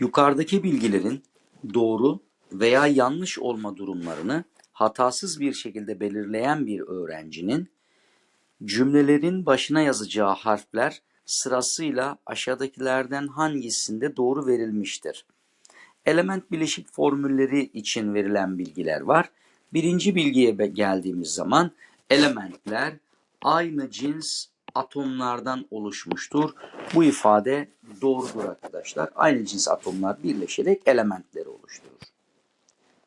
Yukarıdaki bilgilerin doğru veya yanlış olma durumlarını hatasız bir şekilde belirleyen bir öğrencinin cümlelerin başına yazacağı harfler sırasıyla aşağıdakilerden hangisinde doğru verilmiştir? Element bileşik formülleri için verilen bilgiler var. Birinci bilgiye geldiğimiz zaman elementler aynı cins atomlardan oluşmuştur. Bu ifade doğrudur arkadaşlar. Aynı cins atomlar birleşerek elementleri oluşturur.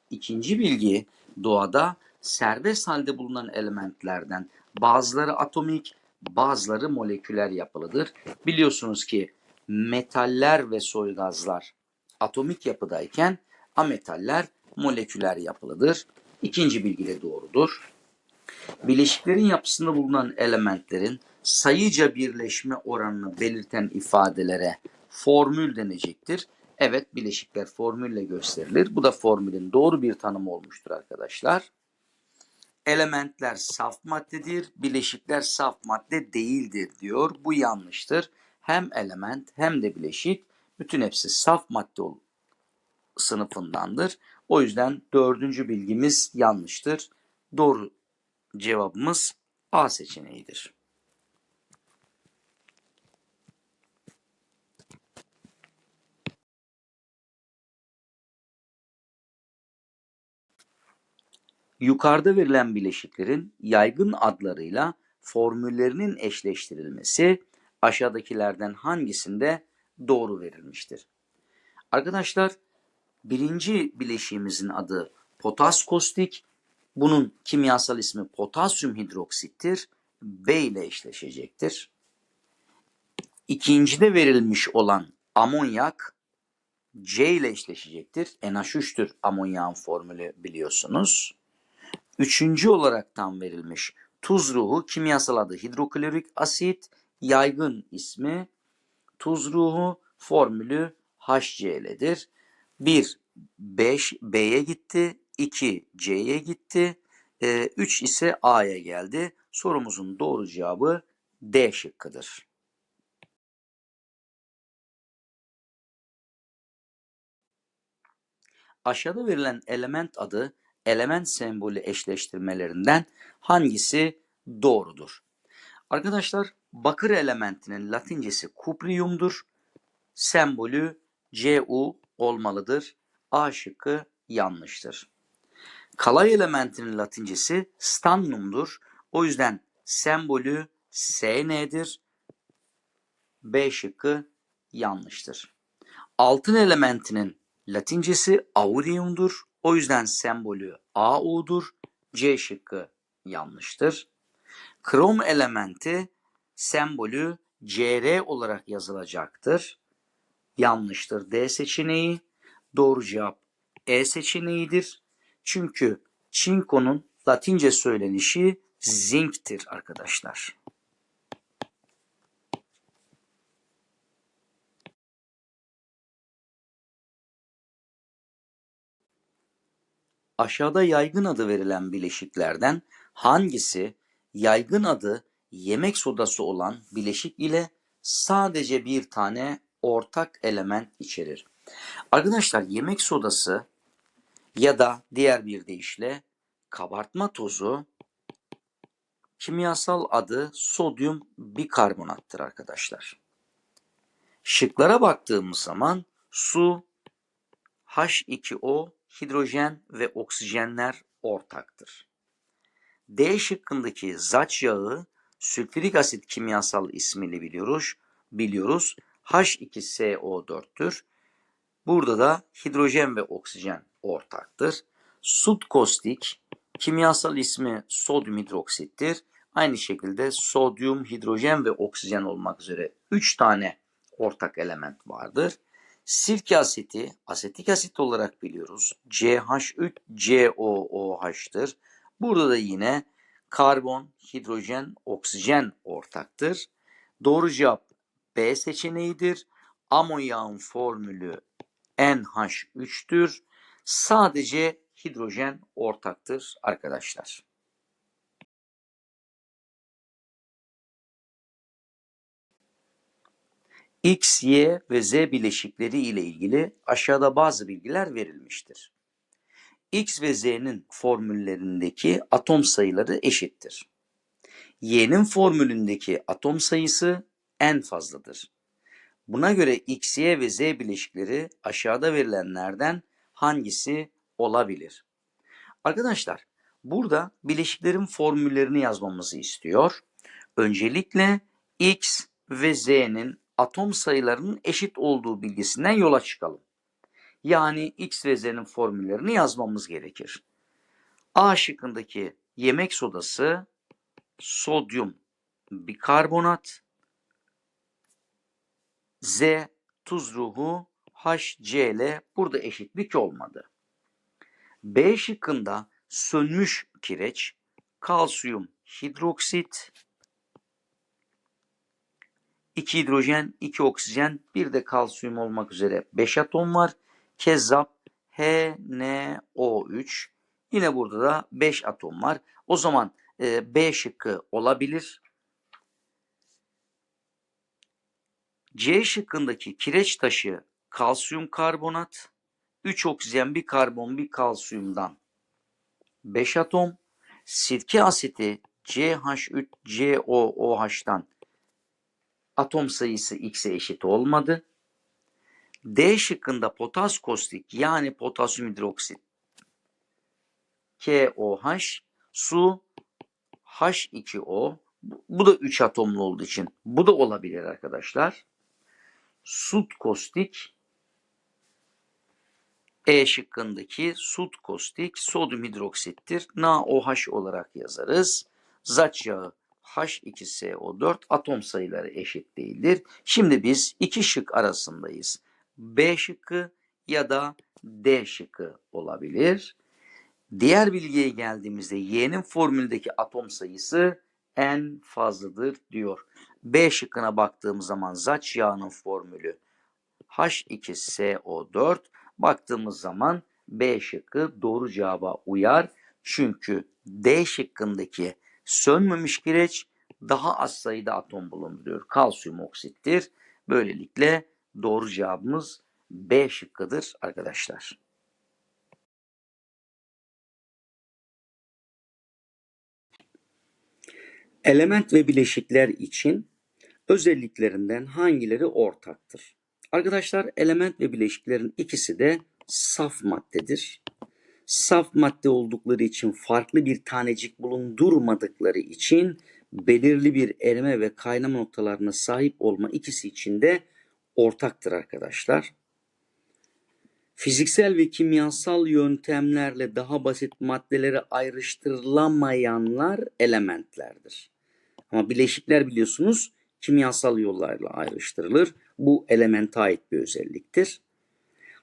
İkinci bilgi doğada serbest halde bulunan elementlerden bazıları atomik, bazıları moleküler yapılıdır. Biliyorsunuz ki metaller ve soygazlar atomik yapıdayken ametaller moleküler yapılıdır. İkinci bilgi de doğrudur. Bileşiklerin yapısında bulunan elementlerin sayıca birleşme oranını belirten ifadelere formül denecektir. Evet bileşikler formülle gösterilir. Bu da formülün doğru bir tanımı olmuştur arkadaşlar. Elementler saf maddedir, bileşikler saf madde değildir diyor. Bu yanlıştır. Hem element hem de bileşik bütün hepsi saf madde sınıfındandır. O yüzden dördüncü bilgimiz yanlıştır. Doğru cevabımız A seçeneğidir. Yukarıda verilen bileşiklerin yaygın adlarıyla formüllerinin eşleştirilmesi aşağıdakilerden hangisinde doğru verilmiştir? Arkadaşlar birinci bileşiğimizin adı potas kostik. Bunun kimyasal ismi potasyum hidroksittir. B ile eşleşecektir. İkincide verilmiş olan amonyak C ile eşleşecektir. NH3'tür amonyağın formülü biliyorsunuz. Üçüncü olaraktan verilmiş tuz ruhu kimyasal adı hidroklorik asit, yaygın ismi tuz ruhu, formülü HCl'dir. 1 5 B'ye gitti, 2 C'ye gitti, 3 ise A'ya geldi. Sorumuzun doğru cevabı D şıkkıdır. Aşağıda verilen element adı element sembolü eşleştirmelerinden hangisi doğrudur? Arkadaşlar bakır elementinin latincesi kupriumdur. Sembolü Cu olmalıdır. A şıkkı yanlıştır. Kalay elementinin latincesi stannumdur. O yüzden sembolü Sn'dir. B şıkkı yanlıştır. Altın elementinin latincesi aureum'dur. O yüzden sembolü AU'dur. C şıkkı yanlıştır. Krom elementi sembolü Cr olarak yazılacaktır. Yanlıştır D seçeneği. Doğru cevap E seçeneğidir. Çünkü çinkonun latince söylenişi zinktir arkadaşlar. Aşağıda yaygın adı verilen bileşiklerden hangisi yaygın adı yemek sodası olan bileşik ile sadece bir tane ortak element içerir? Arkadaşlar yemek sodası ya da diğer bir deyişle kabartma tozu kimyasal adı sodyum bikarbonattır arkadaşlar. Şıklara baktığımız zaman su, H2O, hidrojen ve oksijenler ortaktır. D şıkkındaki zaç yağı sülfürik asit kimyasal ismini biliyoruz. Biliyoruz. H2SO4'tür. Burada da hidrojen ve oksijen ortaktır. Sut kostik kimyasal ismi sodyum hidroksittir. Aynı şekilde sodyum, hidrojen ve oksijen olmak üzere 3 tane ortak element vardır. Sirke asiti asetik asit olarak biliyoruz. CH3COOH'tır. Burada da yine karbon, hidrojen, oksijen ortaktır. Doğru cevap B seçeneğidir. Amonyağın formülü NH3'tür. Sadece hidrojen ortaktır arkadaşlar. X, Y ve Z bileşikleri ile ilgili aşağıda bazı bilgiler verilmiştir. X ve Z'nin formüllerindeki atom sayıları eşittir. Y'nin formülündeki atom sayısı en fazladır. Buna göre X, Y ve Z bileşikleri aşağıda verilenlerden hangisi olabilir? Arkadaşlar burada bileşiklerin formüllerini yazmamızı istiyor. Öncelikle X ve Z'nin atom sayılarının eşit olduğu bilgisinden yola çıkalım. Yani X ve Z'nin formüllerini yazmamız gerekir. A şıkkındaki yemek sodası sodyum bikarbonat Z tuz ruhu HCl burada eşitlik olmadı. B şıkkında sönmüş kireç kalsiyum hidroksit 2 hidrojen, 2 oksijen, bir de kalsiyum olmak üzere 5 atom var. Kezzap HNO3. Yine burada da 5 atom var. O zaman e, B şıkkı olabilir. C şıkkındaki kireç taşı kalsiyum karbonat, 3 oksijen, bir karbon, bir kalsiyumdan 5 atom. Sirke asiti CH3COOH'tan atom sayısı X'e eşit olmadı. D şıkkında potas kostik yani potasyum hidroksit KOH su H2O bu da 3 atomlu olduğu için bu da olabilir arkadaşlar. Sut kostik E şıkkındaki sut kostik sodyum hidroksittir. NaOH olarak yazarız. Zaç yağı H2SO4 atom sayıları eşit değildir. Şimdi biz iki şık arasındayız. B şıkkı ya da D şıkkı olabilir. Diğer bilgiye geldiğimizde Y'nin formüldeki atom sayısı en fazladır diyor. B şıkkına baktığımız zaman zaç yağının formülü H2SO4. Baktığımız zaman B şıkkı doğru cevaba uyar. Çünkü D şıkkındaki sönmemiş kireç daha az sayıda atom bulunduruyor. Kalsiyum oksittir. Böylelikle doğru cevabımız B şıkkıdır arkadaşlar. Element ve bileşikler için özelliklerinden hangileri ortaktır? Arkadaşlar element ve bileşiklerin ikisi de saf maddedir. Saf madde oldukları için farklı bir tanecik bulundurmadıkları için belirli bir erime ve kaynama noktalarına sahip olma ikisi için de ortaktır arkadaşlar. Fiziksel ve kimyasal yöntemlerle daha basit maddelere ayrıştırılamayanlar elementlerdir. Ama bileşikler biliyorsunuz kimyasal yollarla ayrıştırılır. Bu elemente ait bir özelliktir.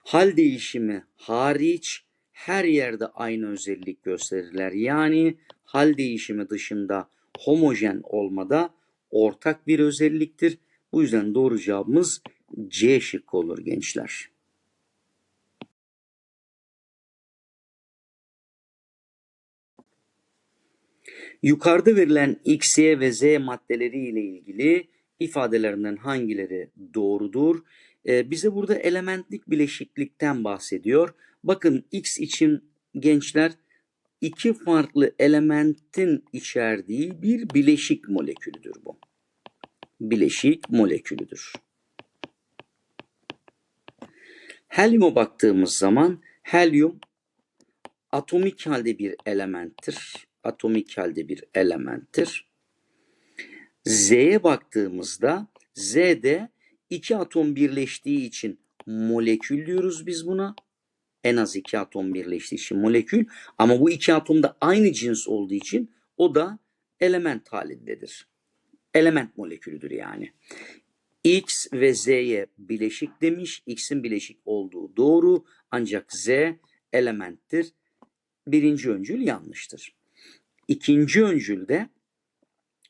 Hal değişimi hariç her yerde aynı özellik gösterirler. Yani hal değişimi dışında homojen olmada ortak bir özelliktir. Bu yüzden doğru cevabımız C şıkkı olur gençler. Yukarıda verilen X, Y ve Z maddeleri ile ilgili ifadelerinden hangileri doğrudur? Ee, bize burada elementlik bileşiklikten bahsediyor. Bakın X için gençler iki farklı elementin içerdiği bir bileşik molekülüdür bu. Bileşik molekülüdür. Helyuma baktığımız zaman helyum atomik halde bir elementtir. Atomik halde bir elementtir. Z'ye baktığımızda Z'de iki atom birleştiği için molekül diyoruz biz buna. En az iki atom birleştiği için molekül. Ama bu iki atom da aynı cins olduğu için o da element halindedir. Element molekülüdür yani. X ve Z'ye bileşik demiş. X'in bileşik olduğu doğru. Ancak Z elementtir. Birinci öncül yanlıştır. İkinci öncülde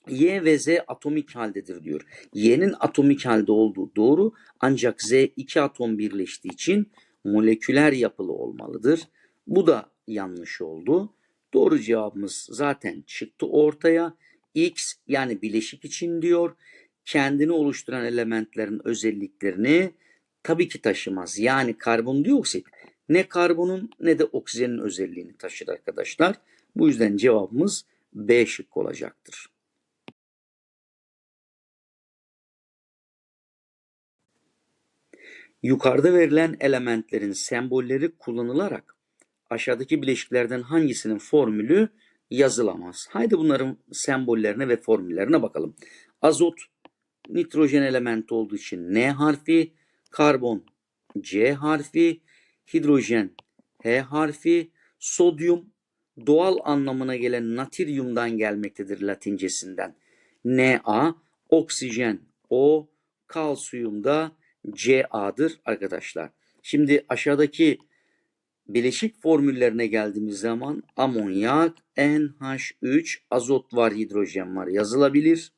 Y ve Z atomik haldedir diyor. Y'nin atomik halde olduğu doğru ancak Z iki atom birleştiği için moleküler yapılı olmalıdır. Bu da yanlış oldu. Doğru cevabımız zaten çıktı ortaya. X yani bileşik için diyor. kendini oluşturan elementlerin özelliklerini tabii ki taşımaz. Yani karbondioksit ne karbonun ne de oksijenin özelliğini taşır arkadaşlar. Bu yüzden cevabımız B şıkkı olacaktır. Yukarıda verilen elementlerin sembolleri kullanılarak aşağıdaki bileşiklerden hangisinin formülü yazılamaz? Haydi bunların sembollerine ve formüllerine bakalım. Azot nitrojen elementi olduğu için N harfi, karbon C harfi, hidrojen H harfi, sodyum doğal anlamına gelen natriumdan gelmektedir latincesinden. Na, oksijen O, kalsiyum da Ca'dır arkadaşlar. Şimdi aşağıdaki bileşik formüllerine geldiğimiz zaman amonyak, NH3, azot var, hidrojen var yazılabilir.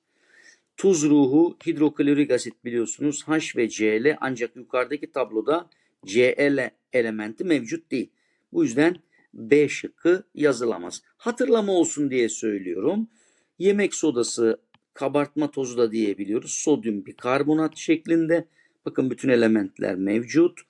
Tuz ruhu, hidroklorik asit biliyorsunuz H ve Cl ancak yukarıdaki tabloda Cl elementi mevcut değil. Bu yüzden B şıkkı yazılamaz. Hatırlama olsun diye söylüyorum. Yemek sodası kabartma tozu da diyebiliyoruz. Sodyum bir karbonat şeklinde. Bakın bütün elementler mevcut.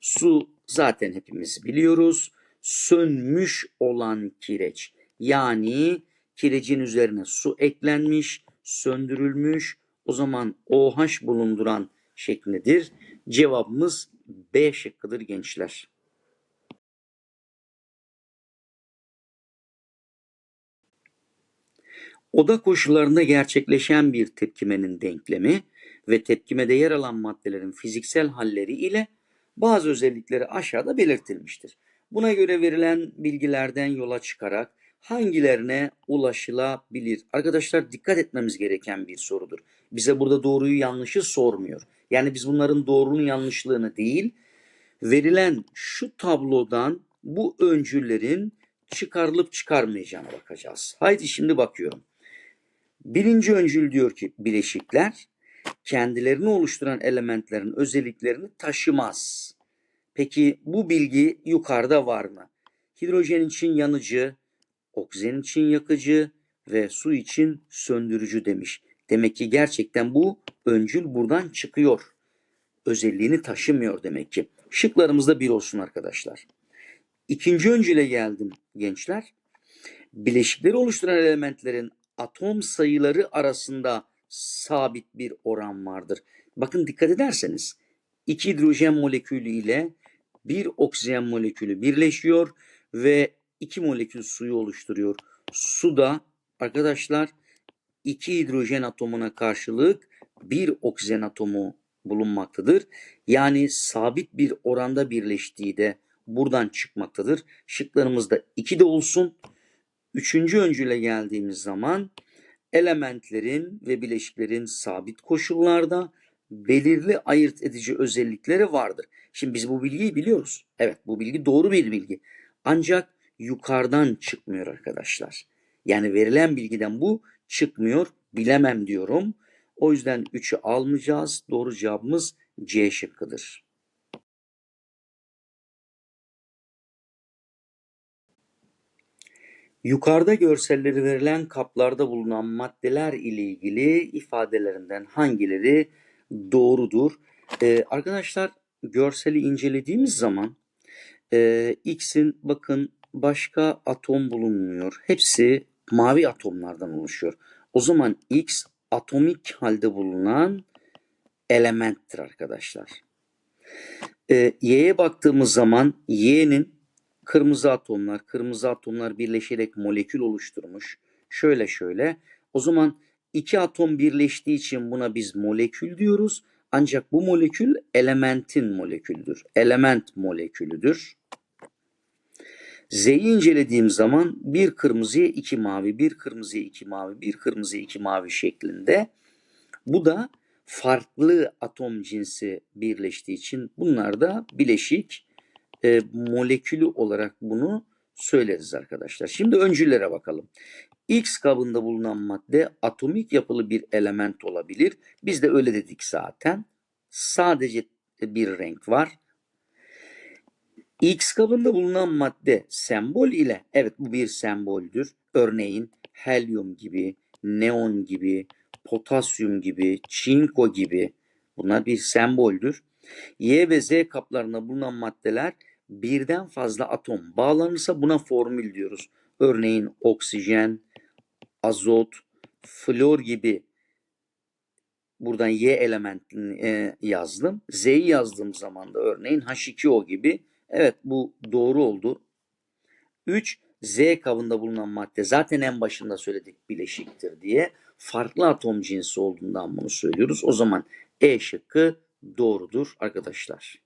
Su zaten hepimiz biliyoruz. Sönmüş olan kireç. Yani kirecin üzerine su eklenmiş, söndürülmüş. O zaman OH bulunduran şeklindedir. Cevabımız B şıkkıdır gençler. Oda koşullarında gerçekleşen bir tepkimenin denklemi ve tepkimede yer alan maddelerin fiziksel halleri ile bazı özellikleri aşağıda belirtilmiştir. Buna göre verilen bilgilerden yola çıkarak hangilerine ulaşılabilir? Arkadaşlar dikkat etmemiz gereken bir sorudur. Bize burada doğruyu yanlışı sormuyor. Yani biz bunların doğrunun yanlışlığını değil, verilen şu tablodan bu öncüllerin çıkarılıp çıkarmayacağına bakacağız. Haydi şimdi bakıyorum. Birinci öncül diyor ki bileşikler kendilerini oluşturan elementlerin özelliklerini taşımaz. Peki bu bilgi yukarıda var mı? Hidrojen için yanıcı, oksijen için yakıcı ve su için söndürücü demiş. Demek ki gerçekten bu öncül buradan çıkıyor. Özelliğini taşımıyor demek ki. Şıklarımızda bir olsun arkadaşlar. İkinci öncüle geldim gençler. Bileşikleri oluşturan elementlerin atom sayıları arasında sabit bir oran vardır. Bakın dikkat ederseniz iki hidrojen molekülü ile bir oksijen molekülü birleşiyor ve iki molekül suyu oluşturuyor. Su da arkadaşlar iki hidrojen atomuna karşılık bir oksijen atomu bulunmaktadır. Yani sabit bir oranda birleştiği de buradan çıkmaktadır. Şıklarımızda 2 de olsun. Üçüncü öncüle geldiğimiz zaman elementlerin ve bileşiklerin sabit koşullarda belirli ayırt edici özellikleri vardır. Şimdi biz bu bilgiyi biliyoruz. Evet bu bilgi doğru bir bilgi. Ancak yukarıdan çıkmıyor arkadaşlar. Yani verilen bilgiden bu çıkmıyor. Bilemem diyorum. O yüzden 3'ü almayacağız. Doğru cevabımız C şıkkıdır. Yukarıda görselleri verilen kaplarda bulunan maddeler ile ilgili ifadelerinden hangileri doğrudur? Ee, arkadaşlar görseli incelediğimiz zaman e, X'in bakın başka atom bulunmuyor. Hepsi mavi atomlardan oluşuyor. O zaman X atomik halde bulunan elementtir arkadaşlar. Ee, Y'ye baktığımız zaman Y'nin kırmızı atomlar, kırmızı atomlar birleşerek molekül oluşturmuş. Şöyle şöyle. O zaman iki atom birleştiği için buna biz molekül diyoruz. Ancak bu molekül elementin molekülüdür. Element molekülüdür. Z'yi incelediğim zaman bir kırmızıya iki mavi, bir kırmızıya iki mavi, bir kırmızıya iki mavi şeklinde. Bu da farklı atom cinsi birleştiği için bunlar da bileşik e, molekülü olarak bunu söyleriz arkadaşlar. Şimdi öncüllere bakalım. X kabında bulunan madde atomik yapılı bir element olabilir. Biz de öyle dedik zaten. Sadece bir renk var. X kabında bulunan madde sembol ile evet bu bir semboldür. Örneğin helyum gibi, neon gibi, potasyum gibi, çinko gibi bunlar bir semboldür. Y ve Z kaplarında bulunan maddeler birden fazla atom bağlanırsa buna formül diyoruz. Örneğin oksijen, azot, flor gibi buradan Y elementini e, yazdım. Z'yi yazdığım zaman da örneğin H2O gibi. Evet bu doğru oldu. 3. Z kabında bulunan madde zaten en başında söyledik bileşiktir diye. Farklı atom cinsi olduğundan bunu söylüyoruz. O zaman E şıkkı doğrudur arkadaşlar.